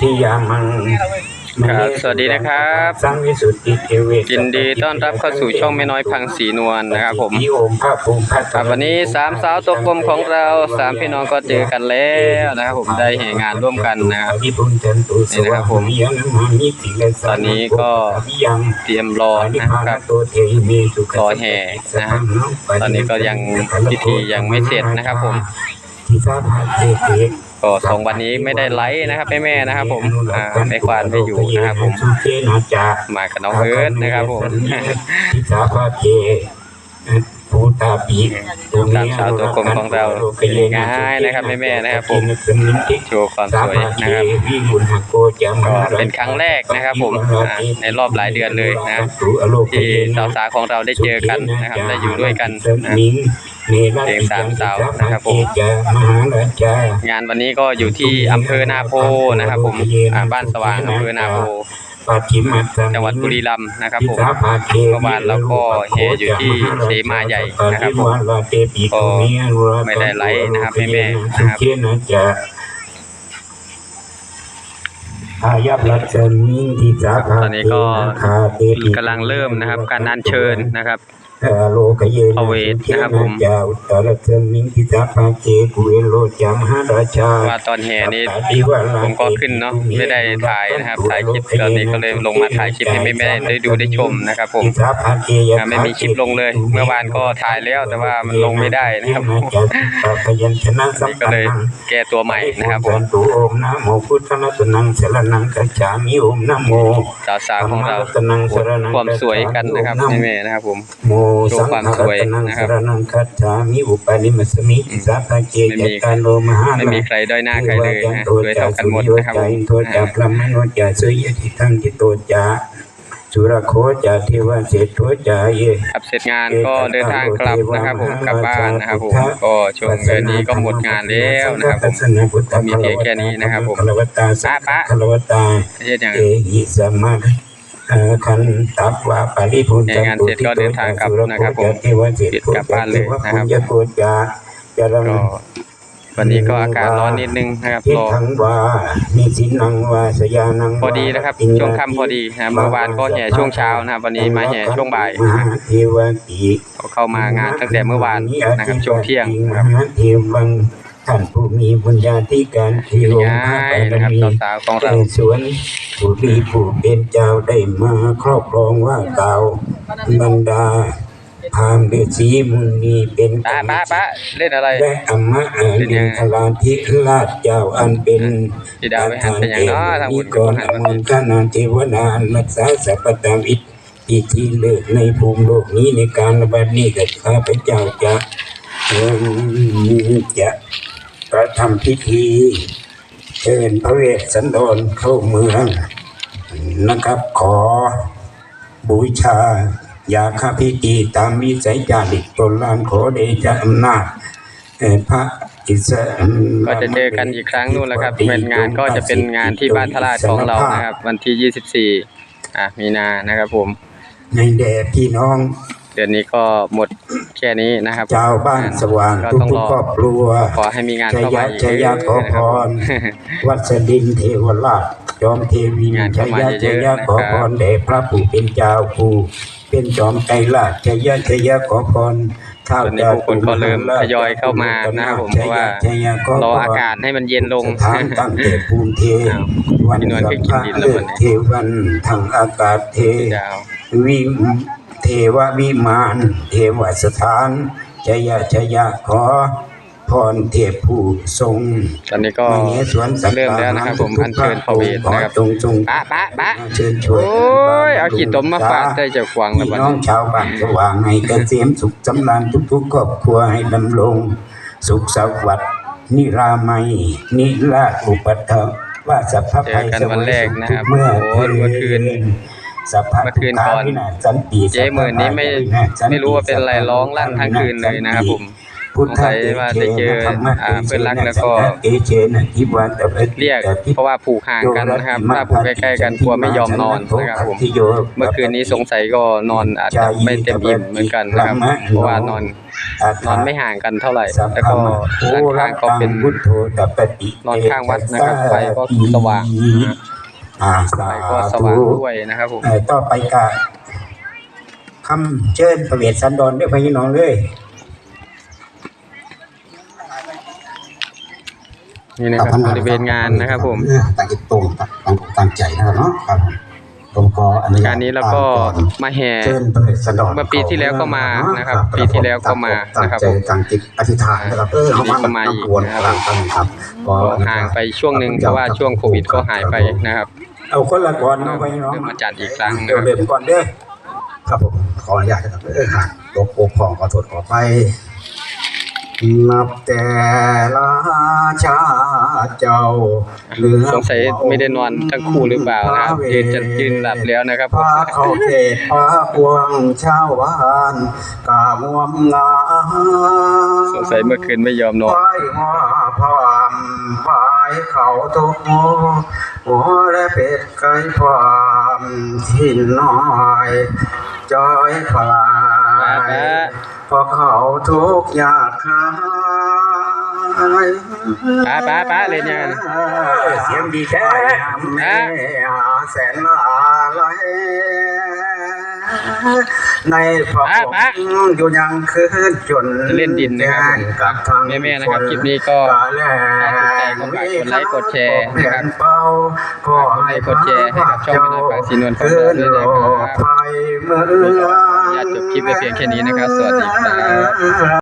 ธิยามังครับสวัสดีนะครับสังวิสุทธิเทเวยินดีต้อนรับเข้าสู่ช่องแม่น้อยพังสีนวลนะครับผมโอมพระภูมิพระครับวันนี้สามสาวตัวกลมของเราสามพี่น้องก็เจอกันแล้วนะครับผมได้แห่งานร่วมกันนะครับวิบุญจันตุสนี่นะครัวะบผมยังมามิติเลสาตอนนี้ก็ยังเตรียมรอนะครับตัวเทมีสุขรอแห่นะครับตอนนี้ก็ยังพิธียังไม่เสร็จนะครับผม ที่ทราบเทเทก็สองวันนี้ไม่ได้ไลฟ์นะครับแม่ๆนะครับ ผมอ่าแม่ควานไม่อยู่นะครับผมสุเทนาจามากับน้องเอิร์ธนะครับผม สาภาเทภูตาปีตามชาวตัวกลมของเราง่ายนะครับแม่ๆนะครับผมโชว์ความสวยนะครับก็เป็นครั้งแรกนะครับ ผมในรอบหลายเดือนเลยนะครับที่สาวๆของเราได้เจอกันนะครับได้อยู่ด้วยกันนะเพลงสามสาวนะครับผมงานวันนี้ก็อยู่ที่อำเภอนาโพนะครับ ผมบ้านสว่างอำเภอนาโพ ปาจิมัตตังจังหวัดบุรีรัมย์นะครับผมทิสาภาเทเมื่อวานเราก็แห่อยู่ที่เสมาใหญ่นะครับผมก็ไม่ได้ไลฟ์นะครับแม่ๆนะครับสุเทนะจะอายับรัชมิงทิสาภาตอนนี้ก็คาเตปิกำลังเริ่มนะครับ การอัญเชิญนะครับเอ่อ โลกเยนะพระเวทนะครับผมเจ้าตระเทมิงทิสาภาเจกุเวโลจามหาราชาว่าตอนแห่นี้ผมก็ขึ้นเนาะไม่ได้ถ่ายนะครับถ่ายคลิปตอนนี้ก็เลยลงมาถ่ายคลิปให้แม่ๆได้ดูได้ชมนะครับผมทิสาภาเจยะอ่าไม่มีคลิปลงเลย เมื่อวานก็ถ่ายแล้วแต่ว่ามันลงไม่ได้นะครับพยัญชนะสัมก็ปันเลยนังแก้ตัวใหม่นะครับผมตุโอมนะโมพุทธนัสนังสรนังกัจฉามิโอมนะโมสาวๆของเราความสวยกันนะครับแม่ๆนะครับผมโมโชสังฆรัตนังสรนังคัจฉามิอุปาลิมัสมิอิสาภาเจไม่มียตานโลมหาไม่มีใครด้อยหน้าใครเลยนะสวยเท่ากันหมดนะครับผมโทจาพระมโนจาสุยทิทังทิโตจาสุรโคจาเทวเศรษโทจาเยครับเสร็จงานก็เดินทางกลับนะครับผมกลับบ้านนะครับผมก็ช่วงเดือนนี้ก็หมดงานแล้วนะครับผมก็มีเพียงแค่นี้นะครับผมคารวตาสัพป๊าพะคารวตาไม่ใช่อย่างเอหิสัมมา คันตับวาปาริพุนในงานเสร็จก็เดินทางกลับนะครับผมเทวเศรษกลับบ้านเลยนะครับยะโกจาจารก็วันนี้ก็อากาศร้อนนิดนึงนะครับทิรอทังวานิสินังวาสยานังพอดีนะครับช่วงค่ำพอดีนะครับเมื่อวานก็แห่ช่วงเช้านะครับวันนี้มาแห่ช่วงบ่ายมหาเทวติก็เข้ามางานตั้งแต่เมื่อวานนะครับช่วงเที่ยงมนะครับหาเทวังท่านผู้มีบุญญาธิการเทวง่ายนะครับสาวๆของเราในสวน ผู้ดีผู้เป็นเจ้าได้มาครอบครองว่าเก่าบรรดาพรามฤาษีมุนีเป็นป้าป้าป้าเล่นอะไรและอมะอาเป็นยัลิงงไงคลาธิราชเจ้าอันเป็นพี่ดาวไปหันเป็นอย่างเนาะทางมีบุญก่ก็อนหันอวันมนี้นขนาเทวดารักษาสัพพตาวิทอีกที่เลิศในภูมิโลกนี้ในการระบาดนี้กับข้าพเจ้าจะเอิ่มจะกระทำพิธี เชิญพระเวสสันดรเข้าเมืองนะครับ ขอบูชา ยาคาพิธีตามวิสัยจาริกตนลานขอเดชะอำนาจพระอิสระก็จะเจอกันอีกครั้งนู่นแหละครับ เป็นงานก็จะเป็นงานที่บ้านทราชของเรานะครับ วันที่ 24อะมีนานะครับผมในแด่พี่น้อง เดือนนี้ก็หมดแค่นี้นะครับชาวบ้านสว่างก็ทุกต้องทุรกอครอบครัวขอให้มีงานชเข้ามายะอีกชยะขอพนะครับรวัดสดินเทวราชจอมเทวินงานชเข้ามายะเยชอะๆยะนะครับขอพรแด่พระผู้เป็นเจ้าผู้เป็นจอมไตรราชชยะชยะขอพรข้าวตอนนี้ผู้คนก็เริ่มทยอยเข้ามานะครับผมเพราะว่าชยะขพรออากาศให้มันเย็นลงสถานตั้งแต่ภูมิเทอ้าววันพี่นวลสัเคยพกินพะดินแล้วเลิวันศนี้เทวันทางอากาศเทดาววิ เทววิมานเทวสถานชยะชยะขอพรเทพผู้ทรงตอนนี้ก็มเหสวนสักเริ่มแล้วนะครับผมอัญเชิญพระเวทนะครับขอจงทรงปะปะปะเชิญช่วยโอ้ยเอาขีดตมมาฝากได้เจ้าขวางแล้วพี่วันน้องนี้ชาวบ้านสว่างให้เกษมสุขสำราญทุกๆครอบครัวให้ดำรง สุขสวัสดิ์นิรามัย นิราชอุปัฏฐว่าสัพพะภัยเจอกันวันแรกนะครับเมื่อโอ้โหเมื่อคืน สัพพะเมื่อคืนก่อนทุกขาวินาศสันติเจ๊หมื่นนี้ไม่ไม่รู้ว่าเป็นอะไรร้องลั่นทั้งคืนเลยนะครับผมพุทธสงสัยว่าได้เจออ่าเพื่อนรักแล้วก็เอเชนะทิวันตะเรียกเพราะว่าผูกห่างกันนะครับถ้าผูกใกล้ๆกันกลัวไม่ยอมนอนนะครับผมเมื่อคืนนี้สงสัยก็นอนอาจจะไม่เต็มอิ่มเหมือนกันนะครับเพราะว่านอนนอนไม่ห่างกันเท่าไหร่ แล้วก็ด้านข้างก็เป็นพุทโธดัปตินอนข้างวัดนะครับไฟก็สว่างนะ อ่าไฟสาก็สธุว่างด้วยนะครับผมเอ่อต่อไปกะคำเชิญพระเวสสันดรด้วยพี่น้องเลยนี่นะครับบริเวณงานนะครับผมตั้งจิตตรงตั้งตั้งใจนะครับเนาะครับผมผมก็อนุญาตการนี้เราก็มาแห่เชิญพระเวสสันดรเมื่อปีที่แล้วก็มานะครับ ปีที่แล้วก็มานะครับตั้งใจตั้งจิตอธิษฐานนะครับเออปีนี้ก็มาอีกวนนะครับตั้งครับก็ก็ห่างไปช่วงหนึ่งเพราะว่าช่วงโควิดก็หายไปนะครับ เอาคนละก่อนเนาะพี่น้องเริ่มมาจัดอีกครั้งเดี๋นะยวครับเริ่มก่อนเด้อครับผมขออนุญาตนะครับเออหากตกปกของขอโทษขอไปนับแต่ละชาติเจ้าเหลือสงสัยไม่ได้นอนทั้งคู่หรือเปล่านะครับยืนจะยืนหลับแล้วนะครับผมพาเข้าเขตพาพวงชาวบ้านกางวมงาสงสัยเมื่อคืนไม่ยอมนอนไฟหัวพร้อมไฟ เขาทุกโมหัวและเป็ดไก่พร้อมทิ้นน้อยจอยพลาป๊าป๊ายเพราะเขาทุกข์ยากขายป๊าป๊าป๊าเลยเนี่ยเสียงดีแท้แม่หาแสนลาไหล ในพระป๊าป๊าอยู่ยังคืนจนจะเล่นดินนะครับกับทางแม่ๆนะครับคลิปนี้ก็แลถ้าถูกใจก็ฝากกดไลค์กดแชร์นะครับเป้าขอให้กดไลค์กดแชร์ให้กับช่องแม่นางฟ้าศรีนวลของเราด้วยนะครับภัยเมื่ออยากจบคลิปไว้เพียงแค่นี้นะครับ สวัสดีครับ